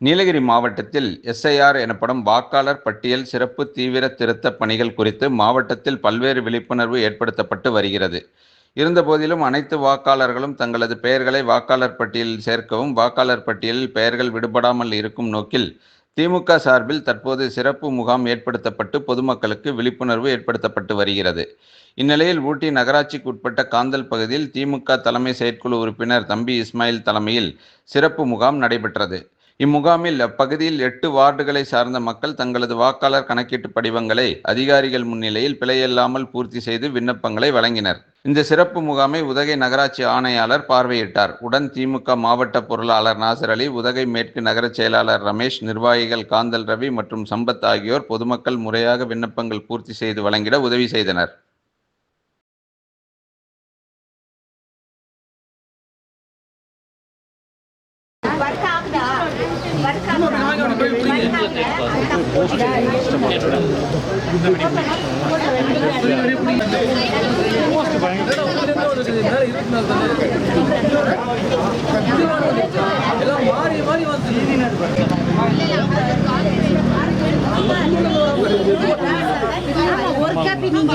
நீலகிரி மாவட்டத்தில் எஸ்ஐஆர் எனப்படும் வாக்காளர் பட்டியல் சிறப்பு தீவிர திருத்தப் பணிகள் குறித்து மாவட்டத்தில் பல்வேறு விழிப்புணர்வு ஏற்படுத்தப்பட்டு வருகிறது. இருந்தபோதிலும் அனைத்து வாக்காளர்களும் தங்களது பெயர்களை வாக்காளர் பட்டியலில் சேர்க்கவும் வாக்காளர் பட்டியலில் பெயர்கள் விடுபடாமல் இருக்கும் நோக்கில் திமுக சார்பில் தற்போது சிறப்பு முகாம் ஏற்படுத்தப்பட்டு பொதுமக்களுக்கு விழிப்புணர்வு ஏற்படுத்தப்பட்டு வருகிறது. இந்நிலையில் ஊட்டி நகராட்சிக்கு உட்பட்ட காந்தல் பகுதியில் திமுக தலைமை செயற்குழு உறுப்பினர் தம்பி இஸ்மாயில் தலைமையில் சிறப்பு முகாம் நடைபெற்றது. இம்முகாமில் அப்பகுதியில் எட்டு வார்டுகளை சார்ந்த மக்கள் தங்களது வாக்காளர் கணக்கீட்டு படிவங்களை அதிகாரிகள் முன்னிலையில் பிழையில்லாமல் பூர்த்தி செய்து விண்ணப்பங்களை வழங்கினர். இந்த சிறப்பு முகாமை உதகை நகராட்சி ஆணையாளர் பார்வையிட்டார். உடன் திமுக மாவட்ட பொருளாளர் நாசர் அலி உதகை மேற்கு நகரச் செயலாளர் ரமேஷ் நிர்வாகிகள் காந்தல் ரவி மற்றும் சம்பத் ஆகியோர் பொதுமக்கள் முறையாக விண்ணப்பங்கள் பூர்த்தி செய்து வழங்கிட உதவி செய்தனர். வர்த்தா எல்லாம் மாறி மாறி வந்து ஒரு நீங்க